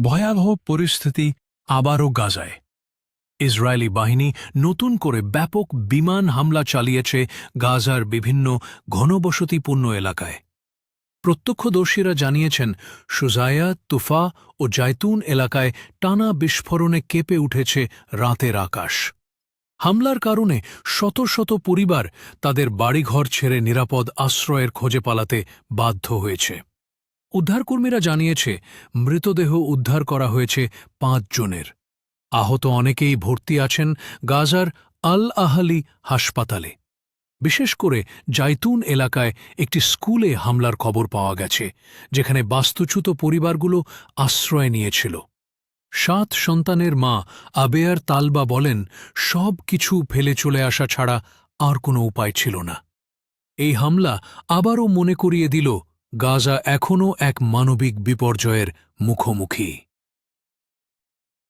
ভয়াবহ পরিস্থিতি আবারও গাজায়। ইসরায়েলি বাহিনী নতুন করে ব্যাপক বিমান হামলা চালিয়েছে গাজার বিভিন্ন ঘনবসতিপূর্ণ এলাকায়। প্রত্যক্ষদর্শীরা জানিয়েছেন, সুজায়া, তুফা ও জায়তুন এলাকায় টানা বিস্ফোরণে কেঁপে উঠেছে রাতের আকাশ। হামলার কারণে শত শত পরিবার তাদের বাড়িঘর ছেড়ে নিরাপদ আশ্রয়ের খোঁজে পালাতে বাধ্য হয়েছে। উদ্ধারকর্মীরা জানিয়েছে, মৃতদেহ উদ্ধার করা হয়েছে পাঁচ জনের। আহত অনেকেই ভর্তি আছেন গাজার আল আহালি হাসপাতালে। বিশেষ করে জাইতুন এলাকায় একটি স্কুলে হামলার খবর পাওয়া গেছে, যেখানে বাস্তুচ্যুত পরিবারগুলো আশ্রয় নিয়েছিল। সাত সন্তানের মা আবেয়ার তালবা বলেন, সব কিছু ফেলে চলে আসা ছাড়া আর কোনো উপায় ছিল না। এই হামলা আবারও মনে করিয়ে দিল গাজা এখনও এক মানবিক বিপর্যয়ের মুখোমুখি।